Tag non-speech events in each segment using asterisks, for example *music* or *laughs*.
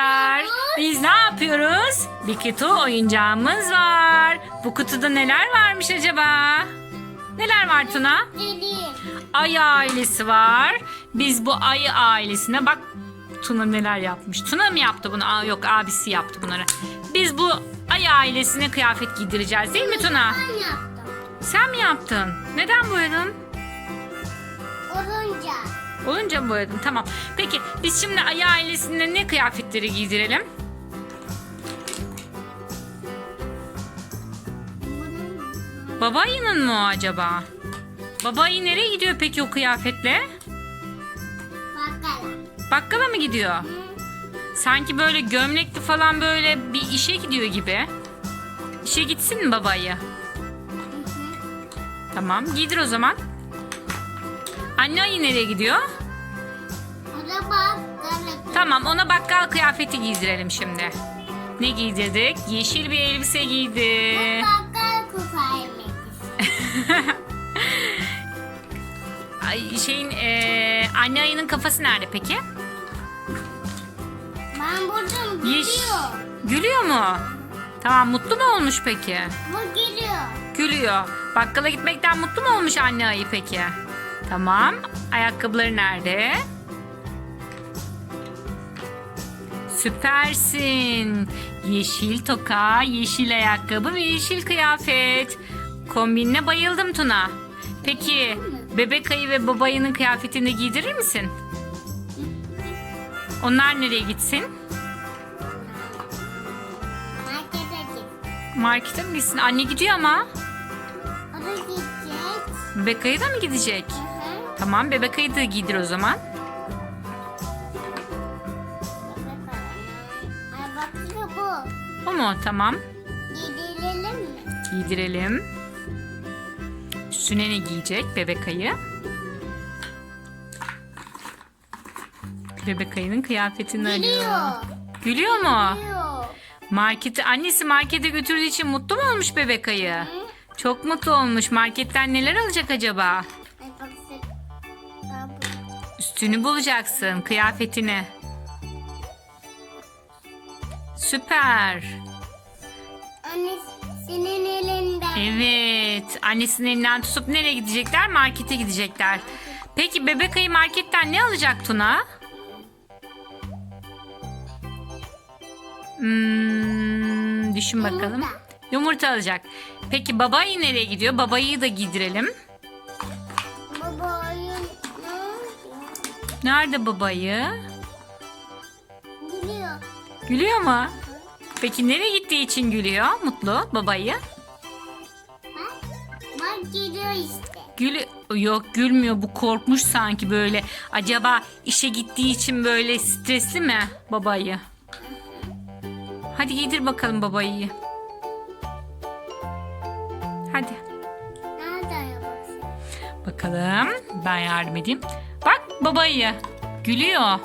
arkadaşlar. Biz ne yapıyoruz? Bir kutu oyuncağımız var. Bu kutuda neler varmış acaba? Neler var Tuna? Ayı ailesi var. Biz bu ayı ailesine bak Tuna neler yapmış. Tuna mı yaptı bunu? Aa, yok abisi yaptı bunları. Biz bu ayı ailesine kıyafet giydireceğiz değil mi Tuna? Ben yaptım. Sen mi yaptın? Neden boyadın? Olunca. Olunca mı boyadın? Tamam. Peki biz şimdi ayı ailesine ne kıyafetleri giydirelim? Baba ayının mı o acaba? Baba ayı nereye gidiyor peki o kıyafetle? Bakalım. Bakkala mı gidiyor? Sanki böyle gömlekli falan böyle bir işe gidiyor gibi. İşe gitsin mi babayı? Tamam giydir o zaman. Anne ayı nereye gidiyor? O da bakalım. Tamam ona bakkal kıyafeti giydirelim şimdi. Ne giydirdik? Yeşil bir elbise giydi. Bakkal istiyorum. *laughs* Ay, şeyin eee, anne ayının kafası nerede peki? Ben buradayım. Yeş. Gülüyor. Gülüyor mu? Tamam mutlu mu olmuş peki? Bu gülüyor. Gülüyor. Bakkala gitmekten mutlu mu olmuş anne ayı peki? Tamam. Ayakkabıları nerede? Süpersin. Yeşil toka, yeşil ayakkabı ve yeşil kıyafet. Kombinine bayıldım Tuna. Peki bebek ayı ve baba ayının kıyafetini giydirir misin? Onlar nereye gitsin? Markete git. Markete mi gitsin? Anne gidiyor ama. O da gidecek. Bebek ayı da mı gidecek? Hı. Tamam bebek ayı da giydir o zaman. Ay bak işte bu. O mu? Tamam. Gidelim mi? Giydirelim. Üstüne ne giyecek bebek ayı? Bebek ayının kıyafetini alıyor. Gülüyor. Gülüyor mu? Gülüyor. Markete, annesi markete götürdüğü için mutlu mu olmuş bebek ayı? Çok mutlu olmuş. Marketten neler alacak acaba? Üstünü bulacaksın, kıyafetini. Süper. Anne senin elinde. Evet. Annesinin elinden tutup nereye gidecekler? Markete gidecekler. Peki bebek ayı marketten ne alacak Tuna? Hmm, düşün bakalım. Yumurta. Yumurta alacak. Peki baba ayı nereye gidiyor? Babayı da giydirelim. Nerede babayı? Gülüyor. Gülüyor mu? Peki nereye gittiği için gülüyor? Mutlu babayı. Bak. Bak gülüyor işte. Gül yok gülmüyor bu korkmuş sanki böyle. Acaba işe gittiği için böyle stresli mi babayı? Hadi giydir bakalım babayı. Hadi. Yaparsın? Bakalım ben yardım edeyim. Babayı gülüyor.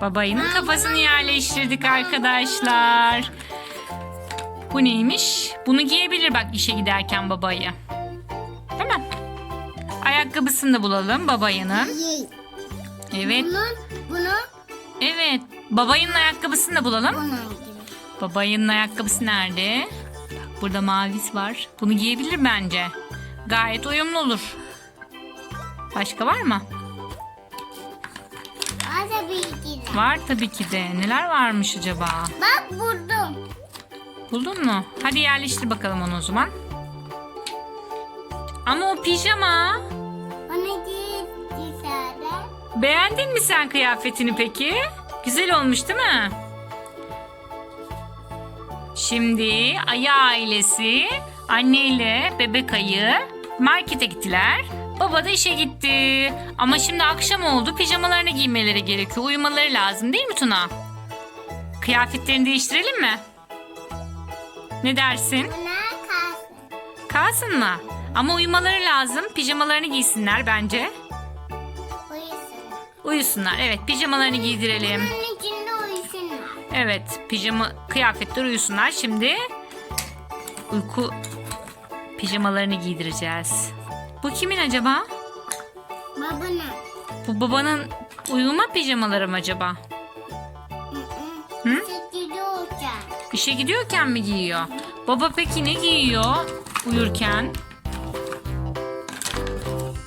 Babayının kafasını yerleştirdik arkadaşlar. Bu neymiş? Bunu giyebilir bak işe giderken babayı. Değil mi? Ayakkabısını da bulalım babayının. Evet, Bunun, bunu, evet. Babayının ayakkabısını da bulalım. Babayının ayakkabısı nerede? Bak burada mavisi var. Bunu giyebilir bence. Gayet uyumlu olur. Başka var mı? Var tabii ki de. Neler varmış acaba? Bak buldum. Buldun mu? Hadi yerleştir bakalım onu o zaman. Ama o pijama. Git dışarıda. Beğendin mi sen kıyafetini peki? Güzel olmuş değil mi? Şimdi ayı ailesi anneyle bebek ayı markete gittiler. Baba da işe gitti. Ama şimdi akşam oldu pijamalarını giymeleri gerekiyor. Uyumaları lazım değil mi Tuna? Kıyafetlerini değiştirelim mi? Ne dersin? Kalsın. Kalsın mı? Ama uyumaları lazım. Pijamalarını giysinler bence. Uyusun. Uyusunlar. Evet pijamalarını giydirelim. Bunun içinde uyusunlar. Evet pijama kıyafetler uyusunlar. Şimdi uyku pijamalarını giydireceğiz. Bu kimin acaba? Babana. Bu babanın uyuma pijamaları mı acaba? Hı hı. İşe gidiyorken mi giyiyor? Baba peki ne giyiyor uyurken?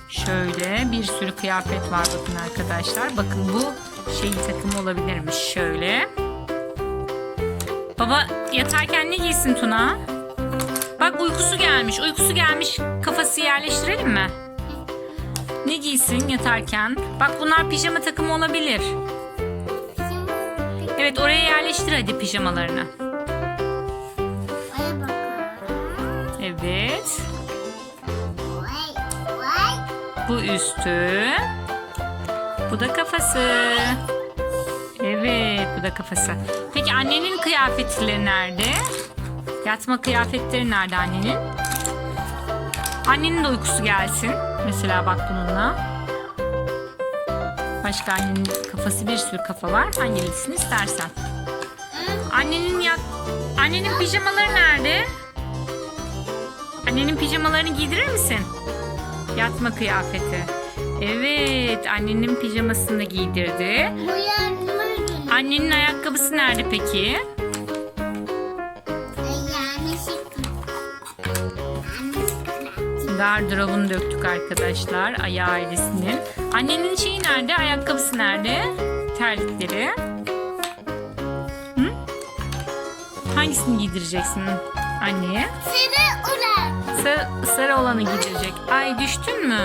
Şöyle bir sürü kıyafet var bakın arkadaşlar. Bakın bu şeyin takımı olabilirmiş şöyle. Baba yatarken ne giysin Tuna? Bak uykusu gelmiş. Uykusu gelmiş. Kafası yerleştirelim mi? Ne giysin yatarken? Bak bunlar pijama takımı olabilir. Evet oraya yerleştir hadi pijamalarını. Evet. Bu üstü. Bu da kafası. Evet bu da kafası. Peki annenin kıyafetleri nerede? Yatma kıyafetleri nerede annenin? Annenin de uykusu gelsin. Mesela bak bununla. Başka annenin kafası bir sürü kafa var. Hangisini istersen. Annenin yat... Annenin pijamaları nerede? Annenin pijamalarını giydirir misin? Yatma kıyafeti. Evet, annenin pijamasını da giydirdi. Bu günü. Annenin ayakkabısı nerede peki? Gardırobunu döktük arkadaşlar, Aya ailesinin. Annenin şeyi nerede? Ayakkabısı nerede? Terlikleri. Hı? Hangisini giydireceksin anneye? Sıra ulan. Sarı, sarı olanı giydirecek. Ay düştün mü?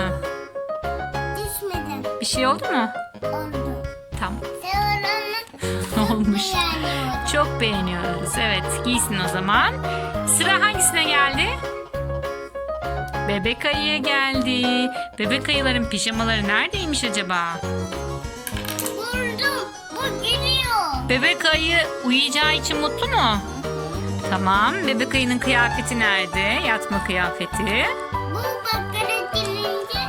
Düşmedim. Bir şey oldu mu? Oldu. Tamam. Sıra *laughs* Olmuş. Çok beğeniyoruz. Evet giysin o zaman. Sıra hangisine geldi? Bebek ayıya geldi. Bebek ayıların pijamaları neredeymiş acaba? Buldum. Bu geliyor. Bebek ayı uyuyacağı için mutlu mu? Tamam. Bebek ayının kıyafeti nerede? Yatma kıyafeti. Bu bakkala gelince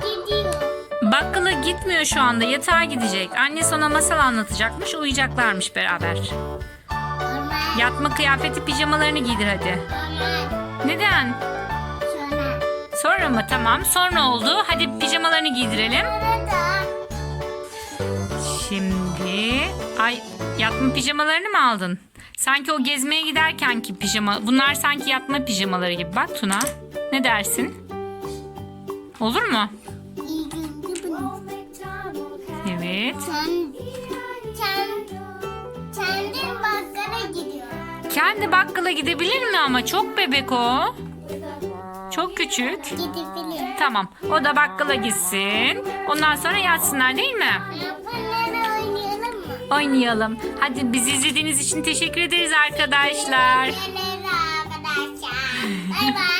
gidiyor. Bakkala gitmiyor şu anda. Yatağa gidecek. Annesi ona masal anlatacakmış. Uyuyacaklarmış beraber. Yatma kıyafeti pijamalarını giydir hadi. Neden? Sonra. Mı? Tamam. Sonra oldu. Hadi pijamalarını giydirelim. Burada. Şimdi ay yatma pijamalarını mı aldın? Sanki o gezmeye giderken ki pijama. Bunlar sanki yatma pijamaları gibi. Bak Tuna. Ne dersin? Olur mu? Evet. Sen, sen, kendin bakkala gidiyor. Kendi bakkala gidebilir mi ama çok bebek o. Çok küçük. Gidebilir. Tamam. O da bakkala gitsin. Ondan sonra yatsınlar değil mi? Bunları oynayalım mı? Oynayalım. Hadi bizi izlediğiniz için teşekkür ederiz arkadaşlar. Merhaba arkadaşlar. Bay bay.